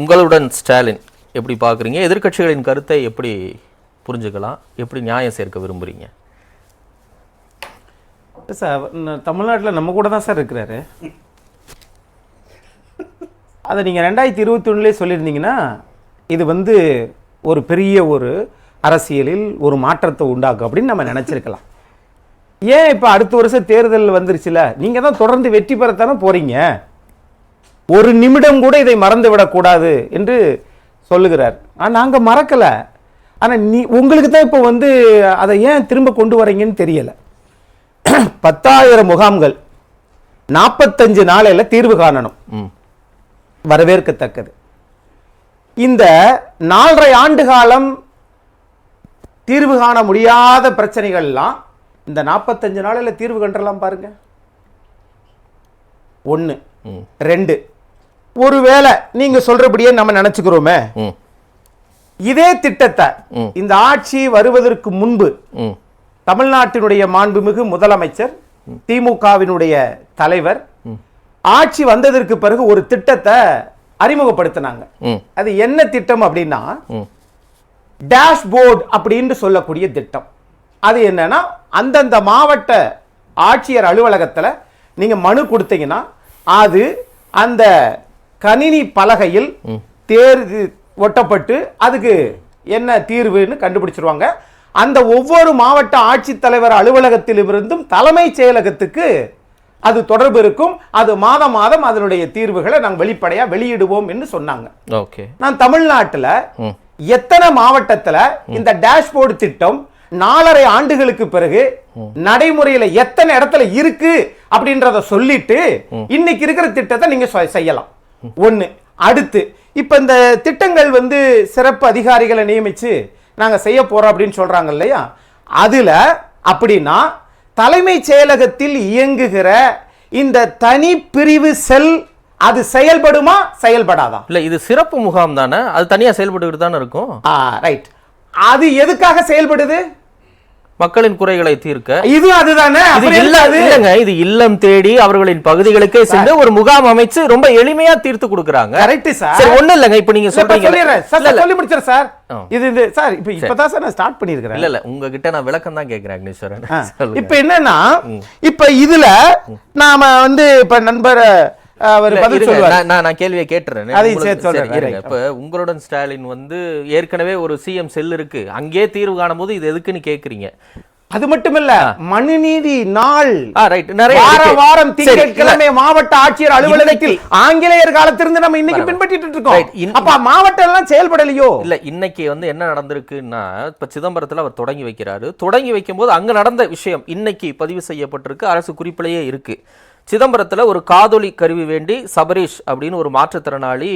உங்களுடன் ஸ்டாலின் எப்படி பார்க்குறீங்க? எதிர்க்கட்சிகளின் கருத்தை எப்படி புரிஞ்சுக்கலாம்? எப்படி நியாயம் சேர்க்க விரும்புகிறீங்க சார் தமிழ்நாட்டில் நம்ம கூட தான் சார் இருக்கிறாரு. அதை நீங்கள் ரெண்டாயிரத்தி இருபத்தி ஒன்றுலேயே சொல்லியிருந்தீங்கன்னா இது வந்து ஒரு பெரிய ஒரு அரசியலில் ஒரு மாற்றத்தை உண்டாக்கும் அப்படின்னு நம்ம நினச்சிருக்கலாம். ஏன் இப்போ அடுத்த வருஷம் தேர்தல் வந்துருச்சுல? நீங்கள் தான் தொடர்ந்து வெற்றி பெறத்தானே போகிறீங்க ஒரு நிமிடம் கூட இதை மறந்து விடக்கூடாது என்று சொல்லுகிறார். ஆனால் நாங்கள் மறக்கலை. ஆனால் நீ உங்களுக்கு தான் இப்போ வந்து அதை ஏன் திரும்ப கொண்டு வரீங்கன்னு தெரியலை. பத்தாயிரம் முகாம்கள் நாற்பத்தஞ்சு நாளையில் தீர்வு காணணும். வரவேற்கத்தக்கது. இந்த நாலரை ஆண்டு காலம் தீர்வு காண முடியாத பிரச்சனைகள்லாம் இந்த நாற்பத்தஞ்சு நாளில் தீர்வு கண்டறலாம் பாருங்க. ஒன்று ரெண்டு. ஒருவேளை நீங்க சொல்றபடியே நம்ம நினைச்சுக்கிறோமே. இதே திட்டத்தை. இந்த ஆட்சி வருவதற்கு முன்பு தமிழ்நாட்டினுடைய மாண்புமிகு முதலமைச்சர் திமுகவினுடைய தலைவர் ஆட்சி வந்ததற்கு பிறகு ஒரு திட்டத்தை அறிமுகப்படுத்தினாங்க. அது என்ன திட்டம் அப்படின்னா டேஷ்போர்ட் அப்படின்னு சொல்லக்கூடிய திட்டம். அது என்னன்னா அந்தந்த மாவட்ட ஆட்சியர் அலுவலகத்தில் நீங்க மனு கொடுத்தீங்கன்னா அது அந்த கணினி பலகையில் தேர் ஒட்டப்பட்டு அதுக்கு என்ன தீர்வுன்னு கண்டுபிடிச்சிருவாங்க. அந்த ஒவ்வொரு மாவட்ட ஆட்சித்தலைவர் அலுவலகத்திலிருந்தும் தலைமைச் செயலகத்துக்கு அது தொடர்பு இருக்கும். அது மாதம் மாதம் அதனுடைய தீர்வுகளை நாங்கள் வெளிப்படையா வெளியிடுவோம் என்று சொன்னாங்க. ஓகே. நான் தமிழ்நாட்டுல. எத்தனை மாவட்டத்துல இந்த டேஷ்போர்டு திட்டம் நாலரை ஆண்டுகளுக்கு பிறகு நடைமுறையில எத்தனை இடத்துல இருக்கு அப்படின்றத சொல்லிட்டு இன்னைக்கு இருக்கிற திட்டத்தை நீங்க செய்யலாம். ஒண்ணு. அடுத்து இப்ப இந்த திட்டங்கள் வந்து சிறப்பு அதிகாரிகளை நியமிச்சு நாங்க செய்ய போறோம் அப்படின்னு சொல்றாங்க இல்லையா? அதுல அப்படின்னா தலைமைச் செயலகத்தில் இயங்குகிற இந்த தனி பிரிவு செல் அது செயல்படுமா செயல்படாதா? இல்ல இது சிறப்பு முகாம் தானே? அது தனியா செயல்பட்டுக்கிட்டு தானே இருக்கும்? ரைட் அது எதுக்காக செயல்படுது? மக்களின் குறைகளை தீர்க்க இது அதுதானே? இது? இல்லங்க இல்லம் தேடி அவர்களின் பகுதிகளுக்கே சென்று ஒரு முகாம் அமைச்சு ரொம்ப எளிமையா தீர்த்து கொடுக்கறாங்க. கரெக்ட் சார் சரி ஒண்ணு இல்லங்க இப்ப நீங்க சொல்றீங்க. சொல்லி முடிச்சிடுறேன் சார். இது இது சார் இப்ப இப்பதான் சார் நான் ஸ்டார்ட் பண்ணியிருக்கிறேன். இல்ல இல்ல உங்ககிட்ட நான் விளக்கம் தான் கேக்குறேன் அக்னீஸ்வரன். இப்ப என்னன்னா இப்ப இதுல நாம வந்து இப்ப நண்பர் அவர் பதில் சொல்லுவார். நான் நான் கேள்வியை கேட்டுறேன். அதையும் சேர்த்து சொல்றேன். இப்ப உங்களுடன் ஸ்டாலின் வந்து ஏற்கனவே ஒரு சிஎம் செல் இருக்கு. அங்கே தீர்வு காணும் போது இது எதுக்குன்னு கேக்குறீங்க. அது மட்டும் இல்ல மனுநீதி நாள். வார. வாரம். திங்கட்கிழமை மாவட்ட ஆட்சியர் அலுவலகத்தில் ஆங்கிலேயர் காலத்திலிருந்து நம்ம இன்னைக்கு. பின்பற்றிட்டு. இருக்கோம். அப்ப மாவட்டம் எல்லாம் செயல்படலையோ? இல்ல இன்னைக்கு வந்து என்ன நடந்திருக்குன்னா இப்ப சிதம்பரத்துல அவர் தொடங்கி வைக்கிறாரு. தொடங்கி வைக்கும்போது அங்க நடந்த விஷயம் இன்னைக்கு பதிவு செய்யப்பட்டிருக்கு. அரசு குறிப்பிலேயே இருக்கு. சிதம்பரத்தில் ஒரு காதொலி கருவி வேண்டி சபரீஷ் அப்படின்னு ஒரு மாற்றுத்திறனாளி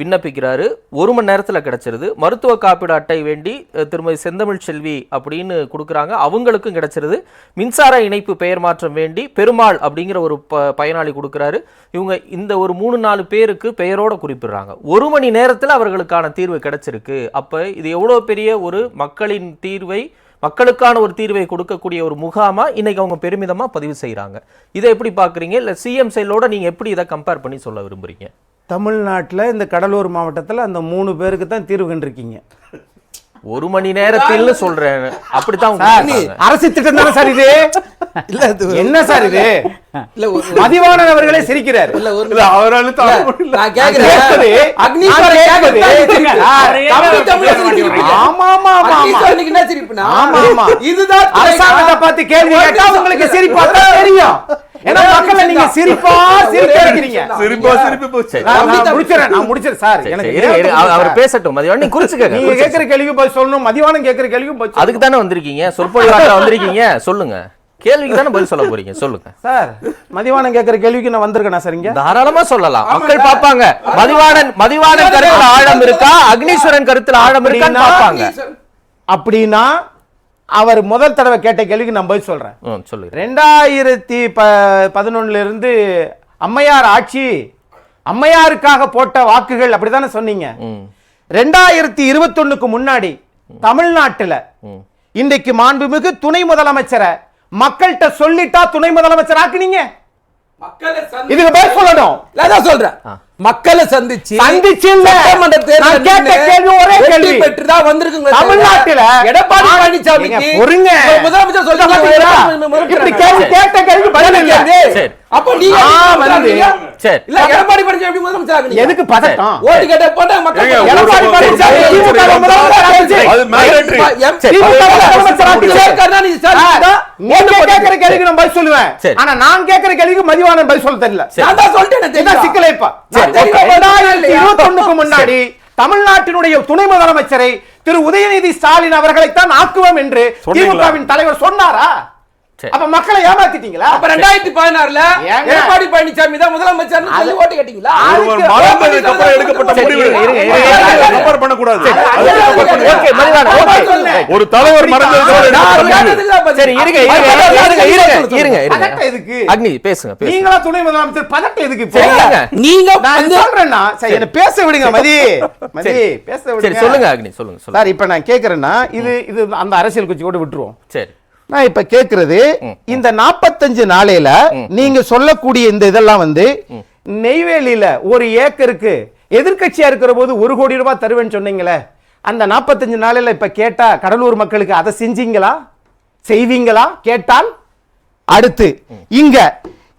விண்ணப்பிக்கிறாரு. ஒரு மணி நேரத்தில் கிடைச்சிருது. மருத்துவ காப்பீடு அட்டை வேண்டி திருமதி செந்தமிழ் செல்வி அப்படின்னு கொடுக்குறாங்க. அவங்களுக்கும் கிடச்சிருது. மின்சார இணைப்பு பெயர் மாற்றம் வேண்டி பெருமாள் அப்படிங்கிற ஒரு ப பயனாளி கொடுக்குறாரு. இவங்க இந்த ஒரு மூணு நாலு பேருக்கு பெயரோட குறிப்பிடுறாங்க. ஒரு மணி நேரத்தில் அவர்களுக்கான தீர்வு கிடச்சிருக்கு. அப்போ இது எவ்வளோ பெரிய ஒரு மக்களின் தீர்வை மக்களுக்கான ஒரு தீர்வை கொடுக்கக்கூடிய ஒரு முகாமா இன்னைக்கு அவங்க பெருமிதமா பதிவு செய்றாங்க. இதை எப்படி பார்க்குறீங்க? இல்லை சிஎம் செயலோட நீங்க எப்படி இதை கம்பேர் பண்ணி சொல்ல விரும்புறீங்க? தமிழ்நாட்டுல இந்த கடலூர் மாவட்டத்துல அந்த மூணு பேருக்கு தான் தீர்வு கண்டிருக்கீங்க. ஒரு மணி நேரத்தில்னு சொல்றேன். அப்படித்தான். அரசு திட்டம் தானே சார் இது? இல்ல என்ன சார் இது? இல்ல மதிவாணன் அவர்களே சிரிக்கிறார். இல்ல ஒரு இல்ல, அவரால. நான் கேக்குறேன். ஆமா ஆமா ஆமா என்ன சிரிப்புனா? ஆமா, ஆமா. இதுதான் அரசாங்கத்தை பார்த்து கேள்வி கேட்டா உங்களுக்கு சிரிப்பா தெரியும். ஏன்னா மக்களை நீங்க சிரிப்பா சிரிக்க வைக்கிறீங்க சிரிப்பா சிரிப்பு போச்சு. நான் முடிச்சிடறேன் நான் சார் எனக்கு அவர் பேசட்டும். மதியம் நீங்க. கேக்குற கேள்விக்கு பதில் சொல்லணும். மதிவானம் கேக்குற கேள்விக்கும் பதில் அதுக்கு தானே வந்திருக்கீங்க. சொற்பொழிவாற்ற வந்திருக்கீங்க. சொல்லுங்க. கேள்விக்கு தானே பதில் சொல்ல போறீங்க? சொல்லுங்க. சார் மதிவானம் கேக்குற கேள்விக்கு நான் வந்திருக்கேனா சார் இங்க? தாராளமா சொல்லலாம். மக்கள் பார்ப்பாங்க. மதிவாணன் மதிவாணன் கருத்துல ஆழம் இருக்கா? அக்னீஸ்வரன் கருத்துல ஆழம் இருக்கான்னு பார்ப்பாங்க. அப்படின்னா அவர் முதல் தடவை கேட்ட கேள்விக்கு நான் பதில் சொல்றேன். ம், சொல்லுங்க. ரெண்டாயிரத்தி ப பதினொன்னுல இருந்து அம்மையார் ஆட்சி அம்மையாருக்காக போட்ட வாக்குகள் அப்படிதானே சொன்னீங்க? ரெண்டாயிரத்தி இருபத்தொன்னுக்கு முன்னாடி தமிழ்நாட்டுல. இன்றைக்கு மாண்புமிகு துணை முதலமைச்சரை மக்கள்கிட்ட சொல்லிட்டா துணை முதலமைச்சர் ஆக்குனீங்க மக்களை சந்தி- இதுக்கு பதில் சொல்லணும் நான் தான் சொல்றேன் ஆ. மக்களை சந்திச்சு சந்திச்சு இல்ல. நான் கேட்ட கேள்வி ஒரே கேள்வி. பெற்றுதான் வந்திருக்குங்களே தவிர, தமிழ்நாட்டுல எடப்பாடி பொறுங்க. இப்ப முதலமைச்சர் இப்படி கேள்வி கேட்ட கேள்வி பதில் இல்ல. சரி. அப்ப நீங்க ஆ, எப்படி வந்து. முதலமைச்சர் சரி. இல்ல எடப்பாடி பழனிசாமி எப்படி முதலமைச்சர் ஆகுனீங்க? எதுக்கு பதட்டம் ஓட்டு கேட்ட போட்டா மக்கள் ஏங்க, பதட்டம். எடப்பாடி ஒரு- பழனிசாமி ஒரு- திமுக வை முதலமைச்சர் ஆக்கிச்சு. அது mandatory. எம்- சரி. திமுக வை முதலமைச்சர் ஆக்கிச்சு. முடியாது. கருணாநிதி ஸ்டாலின் தான் நீங்க ஓட்டு போட்டு- கேட்கிற கேள்விக்கு நான் பதில் சொல்லுவேன். ஆனா நான் கேட்கிற கேள்விக்கு மதிவாணன் பதில் சொல்ல தெரியல நான் தான் சொல்லிட்டேனே என்ன? சிக்கலை இப்ப முன்னாடி தமிழ்நாட்டினுடைய துணை முதலமைச்சரை திரு உதயநிதி ஸ்டாலின் அவர்களைத்தான் ஆக்குவோம் என்று? திமுகவின் தலைவர் சொன்னாரா. அப்ப மக்களை ஏமாத்திட்டீங்களா? அப்ப ரெண்டாயிரத்தி பதினாறுல? எடப்பாடி பழனிசாமி தான் முதலமைச்சர்னு சொல்லி ஓட்டு கேட்டீங்களா? எடுக்கப்பட்ட பண்ணக்கூடாது. ஒரு தலைவர். சரி இருங்க இருங்க இருங்க இருங்க எதுக்கு? அக்னி பேசுங்க பேசுங்க. நீங்களா துணை முதலமைச்சர் பதட்டம் எதுக்கு. நீங்க சொல்றேன்னா சரி என்ன பேச விடுங்க மதி. மதி. பேச சரி விடுங்க. சொல்லுங்க அக்னி சொல்லுங்க சொல்லுங்க. சார் இப்ப நான் கேக்குறேன்னா இது இது அந்த அரசியல் கட்சி கூட விட்டுருவோம். சரி. நான் இப்ப கேக்குறது இந்த நாற்பத்தஞ்சு நாளையில நீங்க சொல்லக்கூடிய இந்த இதெல்லாம் வந்து நெய்வேலியில ஒரு ஏக்கருக்கு எதிர்க்கட்சியா இருக்கிற போது ஒரு கோடி ரூபாய் தருவேன்னு சொன்னீங்களே அந்த நாற்பத்தஞ்சு நாளையில இப்ப கேட்டா கடலூர் மக்களுக்கு அதை செஞ்சீங்களா? செய்வீங்களா? கேட்டால் அடுத்து இங்க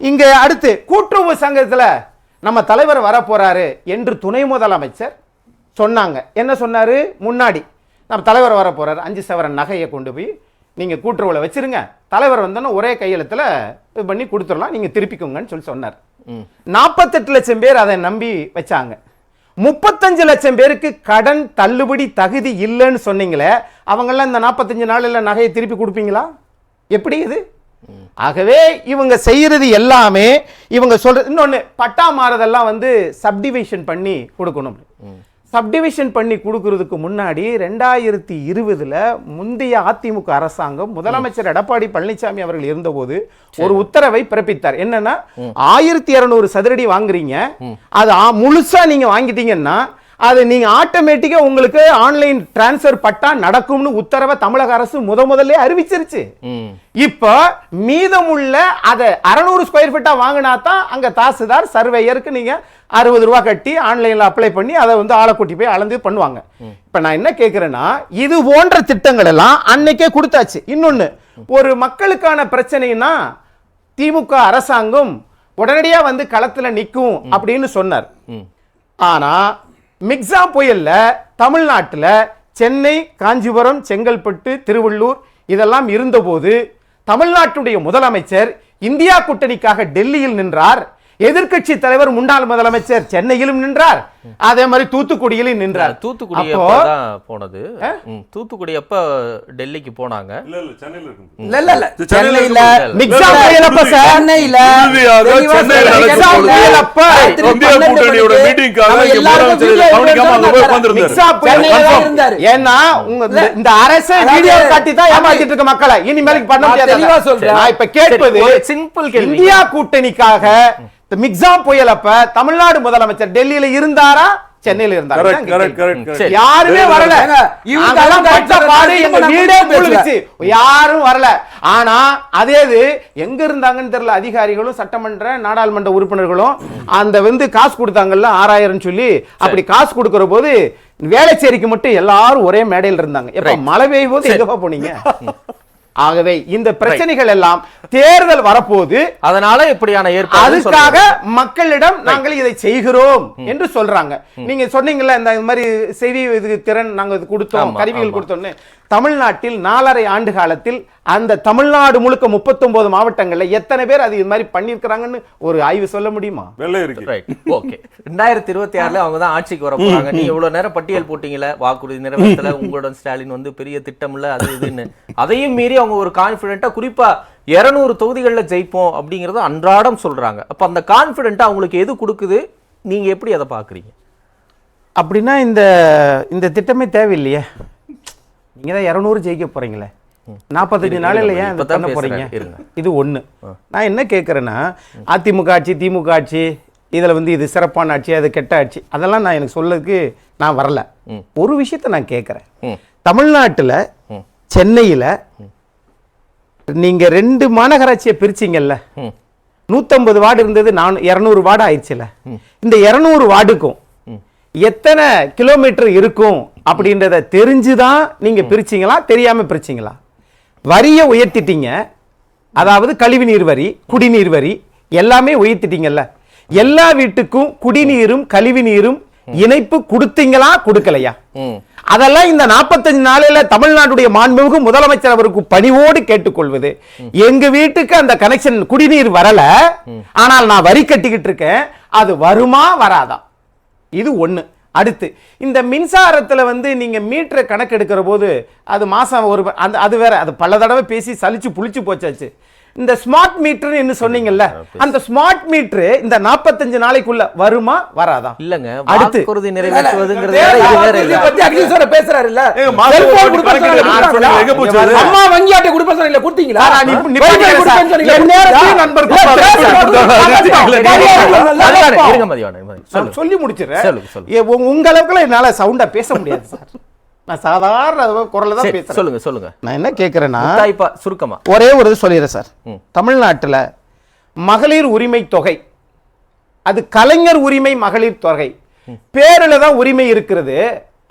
இங்க அடுத்து கூட்டுறவு சங்கத்துல நம்ம தலைவர் வர போறாரு என்று துணை முதலமைச்சர் சொன்னாங்க. என்ன சொன்னாரு? முன்னாடி நம்ம தலைவர் வர போறாரு அஞ்சு சவரன் நகையை கொண்டு போய் நீங்க கூட்டுறவுல வச்சிருங்க. தலைவர் வந்தோன்னே ஒரே கையெழுத்துல இது பண்ணி கொடுத்துடலாம். நீங்க திருப்பிக்கோங்கன்னு சொல்லி சொன்னார். நாற்பத்தெட்டு லட்சம் பேர் அதை நம்பி வச்சாங்க. முப்பத்தஞ்சு லட்சம் பேருக்கு கடன் தள்ளுபடி தகுதி இல்லைன்னு சொன்னீங்களே அவங்கெல்லாம் இந்த நாற்பத்தஞ்சு நாளில் நகையை திருப்பி கொடுப்பீங்களா? எப்படி இது? ஆகவே இவங்க செய்யறது எல்லாமே இவங்க சொல்றது இன்னொன்னு பட்டா மாறுதெல்லாம் வந்து சப்டிவிஷன் பண்ணி கொடுக்கணும். சப்டிவிஷன் பண்ணி கொடுக்கறதுக்கு முன்னாடி ரெண்டாயிரத்தி இருபதுல முந்தைய அதிமுக அரசாங்கம் முதலமைச்சர் எடப்பாடி பழனிசாமி அவர்கள் இருந்தபோது ஒரு உத்தரவை பிறப்பித்தார். என்னன்னா ஆயிரத்தி இருநூறு சதுரடி வாங்குறீங்க. அது முழுசா நீங்க வாங்கிட்டீங்கன்னா அது நீங்க ஆட்டோமேட்டிக்கா உங்களுக்கு ஆன்லைன் டிரான்ஸ்ஃபர் பட்டா நடக்கும்னு உத்தரவை தமிழக அரசு முத முதல்ல அறிவிச்சிருச்சு. இப்போ மீதமுள்ள அதை அறநூறு ஸ்கொயர் ஃபீட்டா வாங்கினா தான் அங்க தாசில்தார் சர்வேயருக்கு நீங்க அறுபது ரூபா கட்டி ஆன்லைன்ல அப்ளை பண்ணி அதை வந்து ஆளை கூட்டி போய் அளந்து பண்ணுவாங்க. இப்ப நான் என்ன கேட்கிறேன்னா இது போன்ற திட்டங்கள் எல்லாம் அன்னைக்கே கொடுத்தாச்சு. இன்னொன்னு ஒரு மக்களுக்கான பிரச்சனைனா திமுக அரசாங்கம் உடனடியா வந்து களத்துல நிக்கும் அப்படின்னு சொன்னார். ம். ஆனா மிக்ஸா புயல்ல தமிழ்நாட்டுல சென்னை காஞ்சிபுரம் செங்கல்பட்டு திருவள்ளூர் இதெல்லாம் இருந்தபோது தமிழ்நாட்டுடைய முதலமைச்சர் இந்தியா கூட்டணிக்காக டெல்லியில் நின்றார். எதிர்க்கட்சி தலைவர் முன்னாள் முதலமைச்சர் சென்னையிலும் நின்றார். அதே மாதிரி தூத்துக்குடியிலும் நின்றார். தூத்துக்குடி போனது? தூத்துக்குடி அப்ப டெல்லிக்கு போனாங்க? இல்ல இல்ல இல்ல சென்னையில. மிக்ஸா இல்ல, புயல் அப்ப உறுதி. சார். சென்னையில. ஏன்னா உங்க இந்த- அரசு வீடியோ காட்டி தான் ஏமாத்திட்டு இருக்க மக்களை. இனிமேல் பண்ண முடியாது. சொல்றேன். நான் இப்ப கேட்பது கேள்வி. இந்தியா கூட்டணிக்காக இந்த மிக்ஸா புயல் அப்ப தமிழ்நாடு முதலமைச்சர் டெல்லியில இருந்தாரா சென்னையில இருந்தாரா. யாருமே வரல. பட்ட பாடு. எங்க வீடே. மூழ்கிச்சு யாரும் ஆனா அதே இது எங்க இருந்தாங்கன்னு தெரியல. அதிகாரிகளும் சட்டமன்ற நாடாளுமன்ற உறுப்பினர்களும் அந்த வந்து காசு கொடுத்தாங்கல்ல ஆறாயிரம் சொல்லி அப்படி காசு கொடுக்கிற போது வேலைச்சேரிக்கு மட்டும் எல்லாரும் ஒரே மேடையில் இருந்தாங்க. எப்ப. மழை பெய்யும் போது எங்கப்பா போனீங்க? ஆகவே இந்த பிரச்சனைகள் எல்லாம் தேர்தல் வரப்போது அதனால இப்படியான ஏற்பாடு அதுக்காக மக்களிடம் நாங்கள் இதை செய்கிறோம் என்று சொல்றாங்க. நீங்க சொன்னீங்கல்ல இந்த மாதிரி செய்தி இது திறன் நாங்க இது கொடுத்தோம் கருவிகள். கொடுத்தோம்னு. தமிழ்நாட்டில் நாலரை ஆண்டு காலத்தில் அந்த தமிழ்நாடு முழுக்க 39 மாவட்டங்கள்ல எத்தனை பேர் அது இது மாதிரி பண்ணியிருக்கிறாங்கன்னு ஒரு ஆய்வு சொல்ல முடியுமா? வெள்ளை இருக்கு. ரைட் ஓகே ரெண்டாயிரத்தி இருபத்தி ஆறுல அவங்க தான் ஆட்சிக்கு வர போறாங்க நீ இவ்வளவு நேரம் பட்டியல் போட்டீங்களே வாக்குறுதி நிறைவேற்றல உங்களுடன் ஸ்டாலின் வந்து பெரிய திட்டம் இல்ல அது இதுன்னு. அதையும் மீறி அவங்க ஒரு கான்பிடென்ட்டா குறிப்பா இருநூறு தொகுதிகள்ல ஜெயிப்போம் அப்படிங்கறத அன்றாடம் சொல்றாங்க. அப்ப அந்த கான்பிடென்ட்டா அவங்களுக்கு எது கொடுக்குது? நீங்க எப்படி அதை பாக்குறீங்க அப்படின்னா இந்த இந்த திட்டமே தேவையில்லையே. நீங்க தான் இரநூறு ஜெயிக்க போறீங்களே. நாற்பத்தஞ்சு நாளில் ஏன் பண்ண இருங்க. இது ஒண்ணு. நான் என்ன கேட்குறேன்னா அதிமுக ஆட்சி திமுக ஆட்சி இதுல வந்து இது சிறப்பான ஆட்சி அது கெட்ட ஆட்சி அதெல்லாம் நான் எனக்கு சொல்லதுக்கு நான் வரல. ஒரு விஷயத்தை நான் கேட்குறேன். தமிழ்நாட்டுல சென்னையில நீங்க ரெண்டு மாநகராட்சியை பிரிச்சீங்கல்ல. ம். நூத்தம்பது வார்டு இருந்தது நான் இரநூறு வார்டு ஆயிடுச்சுல. இந்த இரநூறு வார்டுக்கும் எத்தனை கிலோமீட்டர் இருக்கும்? அப்படின்றத தெரிஞ்சுதான் நீங்க பிரிச்சீங்களா? தெரியாம பிரிச்சீங்களா? வரியை உயர்த்திட்டீங்க. அதாவது கழிவுநீர் வரி குடிநீர் வரி எல்லாமே உயர்த்திட்டீங்கல்ல. எல்லா வீட்டுக்கும் குடிநீரும் கழிவுநீரும் இணைப்பு கொடுத்தீங்களா? கொடுக்கலையா? அதெல்லாம் இந்த 45 நாளில தமிழ்நாட்டுடைய மாண்புமிகு முதலமைச்சர் அவருக்கு பணிவோடு கேட்டுக்கொள்வது. எங்க வீட்டுக்கு அந்த கனெக்ஷன் குடிநீர் வரல. ஆனால் நான் வரி கட்டிக்கிட்டு இருக்கேன். அது வருமா? வராதா? இது ஒண்ணு. அடுத்து இந்த மின்சாரத்தில் வந்து நீங்கள் மீட்டரை கணக்கு எடுக்கிற போது அது மாதம் ஒரு அந்த அது வேற அது பல தடவை பேசி சலிச்சு புளிச்சு போச்சாச்சு. இந்த ஸ்மார்ட் மீட்டர் என்ன சொன்னீங்கல்ல அந்த ஸ்மார்ட் மீட்டர் இந்த 45 நாளைக்குள்ள வருமா வராதா? இல்லங்க அடுத்து. வாக்குறுதி நிறைவேற்றுவதுங்கிறது வேற இது வேற இதை இல்ல பத்தி அகிலேஸ்வர பேசுறாருல்ல? அம்மா வங்கி கொடுப்பேன்னு சொன்னீங்க, கொடுத்தீங்களா? கொடுத்தீங்களா? சொல்லி. முடிச்சிடுறேன். உங்க அளவுக்குலாம் என்னால சவுண்டா பேச முடியாது சார். நான் சாதாரண குரல்ல தான் பேசுறேன். சொல்லுங்க சொல்லுங்க. நான் என்ன கேக்குறேன்னா தாய்ப்பா சுருக்கமா. ஒரே ஒரு இது சொல்லிடுறேன் சார். தமிழ்நாட்டுல மகளிர் உரிமை தொகை அது கலைஞர் உரிமை மகளிர் தொகை. பேருல தான் உரிமை இருக்கிறது.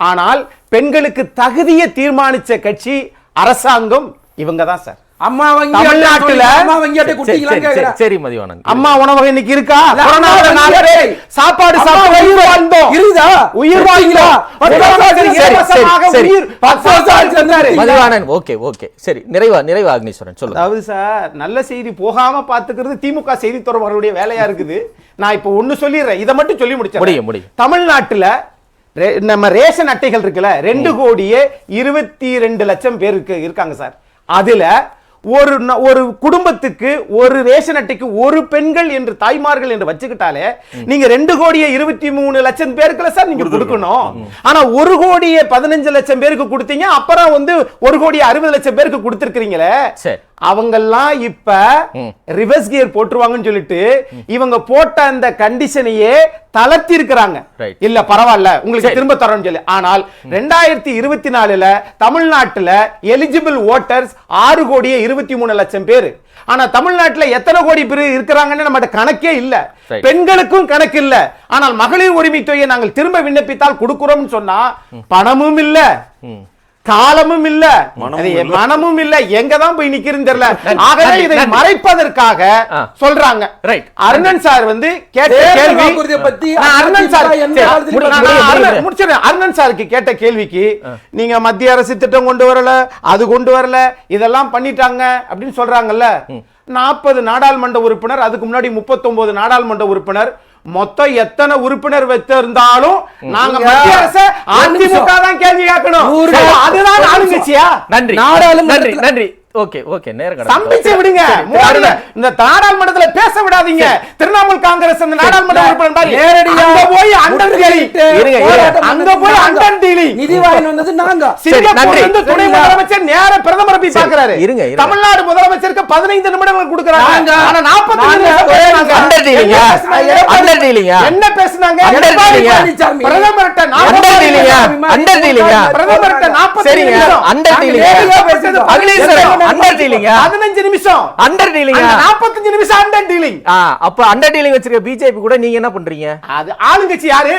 ஆனால் பெண்களுக்கு தகுதியை தீர்மானிச்ச கட்சி அரசாங்கம் இவங்க தான் சார். அம்மா வங்கி தமிழ்நாட்டுல- அம்மா வங்கி அட்டை சரி, கேக்குறேன். மதிவாணன் அம்மா உணவகம் இன்னைக்கு இருக்கா? வங்கி பேர் சாப்பாடு வங்கி உயிர் வாழ்ந்தோம். இருக்குதா? உயிர் வாழ்ந்தோம். Okay okay. சரி நிறைவா நிறைவா அக்னீஸ்வரன் சொல்லுங்க. அதாவது சார் நல்ல செய்தி போகாம பாத்துக்கிறது திமுக செய்தி தொடர்புடைய வேலையா இருக்குது. நான் இப்போ ஒண்ணு சொல்லிடுறேன். இதை மட்டும் சொல்லி முடிச்சேன் முடியும், முடியும். தமிழ்நாட்டுல ரே- நம்ம ரேஷன் அட்டைகள் இருக்குல்ல ரெண்டு கோடியே இருபத்தி ரெண்டு லட்சம் பேர் இருக்கு இருக்காங்க சார். அதுல ஒரு ஒரு குடும்பத்துக்கு ஒரு ரேஷன் அட்டைக்கு ஒரு பெண்கள் என்று தாய்மார்கள் என்று வச்சுக்கிட்டாலே நீங்க ரெண்டு கோடியே இருபத்தி மூணு லட்சம் பேருக்குல சார் நீங்க கொடுக்கணும். ஆனா ஒரு கோடியே பதினஞ்சு லட்சம் பேருக்கு கொடுத்தீங்க அப்புறம் வந்து ஒரு கோடியே அறுபது லட்சம் பேருக்கு கொடுத்திருக்கிறீங்களே. சரி. அவங்கெல்லாம் இப்ப ரிவர்ஸ் கியர் போட்டுருவாங்கன்னு சொல்லிட்டு இவங்க போட்ட அந்த கண்டிஷனையே தளர்த்தி இருக்கிறாங்க. இல்ல பரவாயில்ல. உங்களுக்கு. திரும்ப தரோம்னு சொல்லி. ஆனால் ரெண்டாயிரத்தி இருபத்தி நாலுல தமிழ்நாட்டுல எலிஜிபிள் ஓட்டர்ஸ் ஆறு கோடியே இருபத்தி மூணு லட்சம் பேர். ஆனா தமிழ்நாட்டுல எத்தனை கோடி பேர் இருக்கிறாங்கன்னு நம்மகிட்ட கணக்கே இல்ல. பெண்களுக்கும் கணக்கு இல்ல. ஆனால் மகளிர் உரிமை தொகையை நாங்கள் திரும்ப விண்ணப்பித்தால் கொடுக்கிறோம்னு சொன்னா பணமும் இல்ல. காலமும் இல்ல. மனமும் அது இல்ல. மனமும் இல்ல. எங்க தான் போய் நிக்கிறதுன்னு தெரியல. ஆகவே இதை. மறைப்பதற்காக. சொல்றாங்க. Right. அருணன் சார் வந்து கேட்ட கேள்வி பத்தி அருணன் சார் அதிமுக எந்த சரி, காலத்திலும் முடி- பண்ண நான் முடியாது. அருணன் சாருக்கு கேட்ட கேள்விக்கு நீங்க மத்திய அரசு திட்டம் கொண்டு வரல அது கொண்டு வரல இதெல்லாம் பண்ணிட்டாங்க அப்படின்னு சொல்றாங்கல்ல. நாற்பது நாடாளுமன்ற உறுப்பினர் அதுக்கு முன்னாடி 39 நாடாளுமன்ற உறுப்பினர் மொத்தம் எத்தனை உறுப்பினர் வச்சிருந்தாலும் நாங்க மத்திய அரசு அதிமுக. தான் கேள்வி கேட்கணும். அதுதான் ஆளுங்கட்சியா நன்றி. நன்றி நன்றி. ஓகே ஓகே நேரம் சம்பிச்சு விடுங்க. இந்த நாடாளுமன்றத்துல பேச விடாதீங்க திரிணாமுல் காங்கிரஸ் அந்த நாடாளுமன்ற உறுப்பினர் நேரடியா அங்க போய் அண்டன். போராட்டம் அங்க போய். அண்டன் டீலிங் நிதி வாங்கி வந்தது நாங்க நன்றி. துணை? முதலமைச்சர் நேர பிரதமரை போய் பாக்குறாரு இருங்க. தமிழ்நாடு முதலமைச்சருக்கு பதினைந்து நிமிடங்கள் கொடுக்கறாங்க ஆனா 45 நாங்க நிமிஷம் ஒரே பேசுனாங்க. அண்டர் டீலிங்கா? என்ன பேசுனாங்க? அண்டர் டீலிங்கா? என்ன பேசுனாங்க அண்டர் டீலிங்கா? அண்டர் 45 டீலிங்கா? நிமிஷம் அண்டர் டீலிங்கா? பிரதமர்கிட்ட 45 சரிங்க. அண்டர் டீலிங்கா? பேசுறது அகிலேஸ்வரன், அண்டர் டீலிங்கா? 15 நிமிஷம். அண்டர் அந்த 45 நிமிஷம் அண்டர் டீலிங் ஆ அப்ப அண்டர் டீலிங் வச்சிருக்க பிஜேபி கூட நீங்க என்ன பண்றீங்க? அது ஆளுங்கட்சி யாரு?